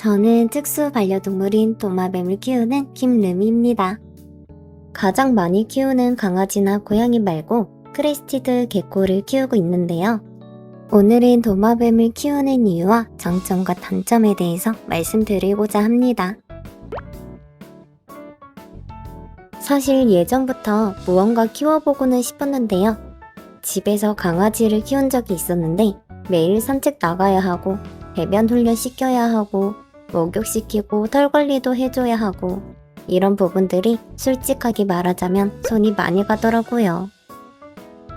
저는 특수 반려동물인 도마뱀을 키우는 김르미입니다. 가장 많이 키우는 강아지나 고양이 말고 크레스티드 개코를 키우고 있는데요. 오늘은 도마뱀을 키우는 이유와 장점과 단점에 대해서 말씀드리고자 합니다. 사실 예전부터 무언가 키워보고는 싶었는데요. 집에서 강아지를 키운 적이 있었는데 매일 산책 나가야 하고 배변 훈련 시켜야 하고 목욕시키고 털 관리도 해줘야 하고 이런 부분들이 솔직하게 말하자면 손이 많이 가더라고요.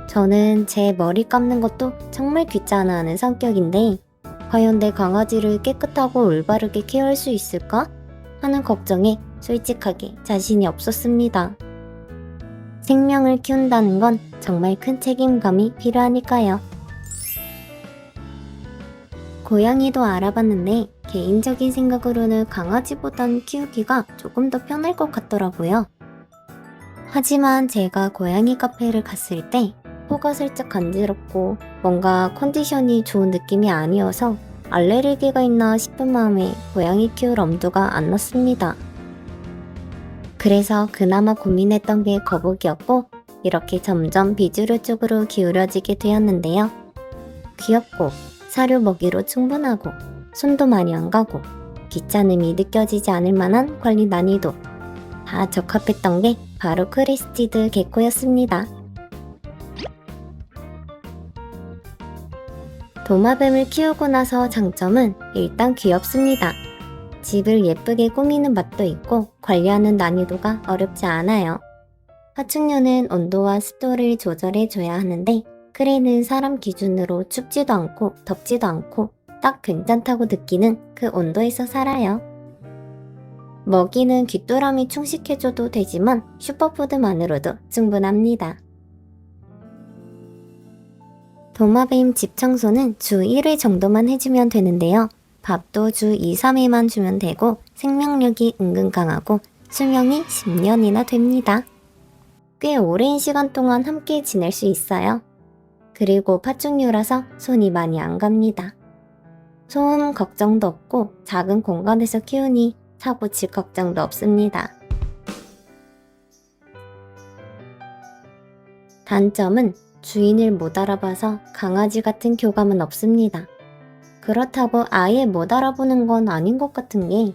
저는 제 머리 감는 것도 정말 귀찮아하는 성격인데 과연 내 강아지를 깨끗하고 올바르게 케어할 수 있을까? 하는 걱정에 솔직하게 자신이 없었습니다. 생명을 키운다는 건 정말 큰 책임감이 필요하니까요. 고양이도 알아봤는데 개인적인 생각으로는 강아지보단 키우기가 조금 더 편할 것 같더라고요. 하지만 제가 고양이 카페를 갔을 때 코가 살짝 간지럽고 뭔가 컨디션이 좋은 느낌이 아니어서 알레르기가 있나 싶은 마음에 고양이 키울 엄두가 안 났습니다. 그래서 그나마 고민했던 게 거북이였고 이렇게 점점 비주류 쪽으로 기울어지게 되었는데요. 귀엽고 사료 먹이로 충분하고 손도 많이 안 가고 귀찮음이 느껴지지 않을 만한 관리 난이도 다 적합했던 게 바로 크리스티드 개코였습니다. 도마뱀을 키우고 나서 장점은 일단 귀엽습니다. 집을 예쁘게 꾸미는 맛도 있고 관리하는 난이도가 어렵지 않아요. 파충류는 온도와 습도를 조절해 줘야 하는데 크레는 사람 기준으로 춥지도 않고 덥지도 않고 딱 괜찮다고 느끼는 그 온도에서 살아요. 먹이는 귀뚜라미 충식해줘도 되지만 슈퍼푸드만으로도 충분합니다. 도마뱀 집 청소는 주 1회 정도만 해주면 되는데요. 밥도 주 2, 3회만 주면 되고 생명력이 은근 강하고 수명이 10년이나 됩니다. 꽤 오랜 시간 동안 함께 지낼 수 있어요. 그리고 파충류라서 손이 많이 안 갑니다. 소음 걱정도 없고 작은 공간에서 키우니 사고 칠 걱정도 없습니다. 단점은 주인을 못 알아봐서 강아지 같은 교감은 없습니다. 그렇다고 아예 못 알아보는 건 아닌 것 같은 게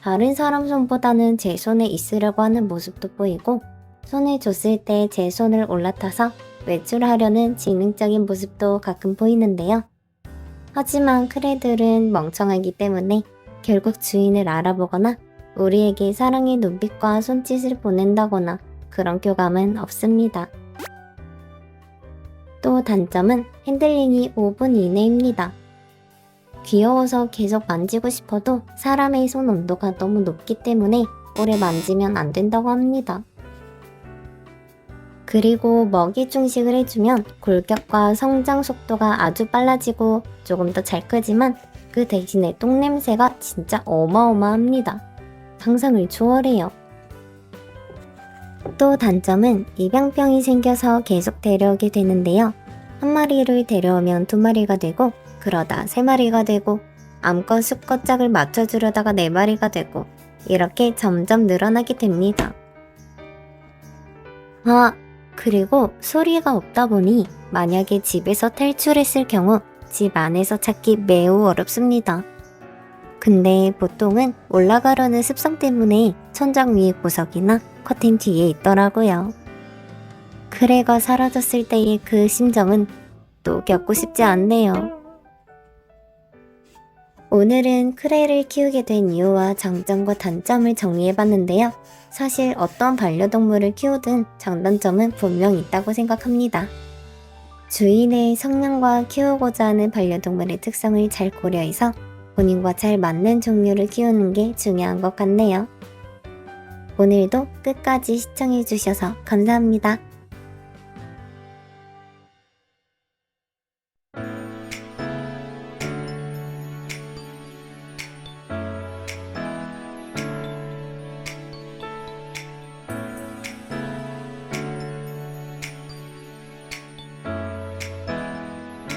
다른 사람 손보다는 제 손에 있으려고 하는 모습도 보이고 손에 줬을 때 제 손을 올라타서 외출하려는 지능적인 모습도 가끔 보이는데요. 하지만 크레들은 멍청하기 때문에 결국 주인을 알아보거나 우리에게 사랑의 눈빛과 손짓을 보낸다거나 그런 교감은 없습니다. 또 단점은 핸들링이 5분 이내입니다. 귀여워서 계속 만지고 싶어도 사람의 손 온도가 너무 높기 때문에 오래 만지면 안 된다고 합니다. 그리고 먹이 중식을 해주면 골격과 성장 속도가 아주 빨라지고 조금 더 잘 크지만 그 대신에 똥냄새가 진짜 어마어마합니다. 상상을 초월해요. 또 단점은 입양병이 생겨서 계속 데려오게 되는데요. 한 마리를 데려오면 두 마리가 되고 그러다 세 마리가 되고 암컷 수컷 짝을 맞춰주려다가 네 마리가 되고 이렇게 점점 늘어나게 됩니다. 아, 그리고 소리가 없다 보니 만약에 집에서 탈출했을 경우 집 안에서 찾기 매우 어렵습니다. 근데 보통은 올라가려는 습성 때문에 천장 위의 구석이나 커튼 뒤에 있더라고요. 크레가 사라졌을 때의 그 심정은 또 겪고 싶지 않네요. 오늘은 크레를 키우게 된 이유와 장점과 단점을 정리해봤는데요. 사실 어떤 반려동물을 키우든 장단점은 분명 있다고 생각합니다. 주인의 성향과 키우고자 하는 반려동물의 특성을 잘 고려해서 본인과 잘 맞는 종류를 키우는 게 중요한 것 같네요. 오늘도 끝까지 시청해주셔서 감사합니다.